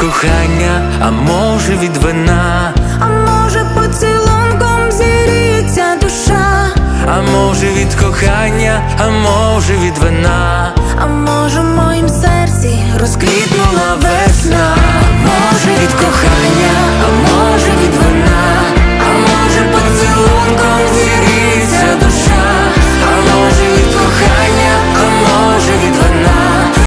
кохання, а може від вина, А може поцілунком зіріться душа, а може від кохання, а може від вина. а може в моїм серці розквітну.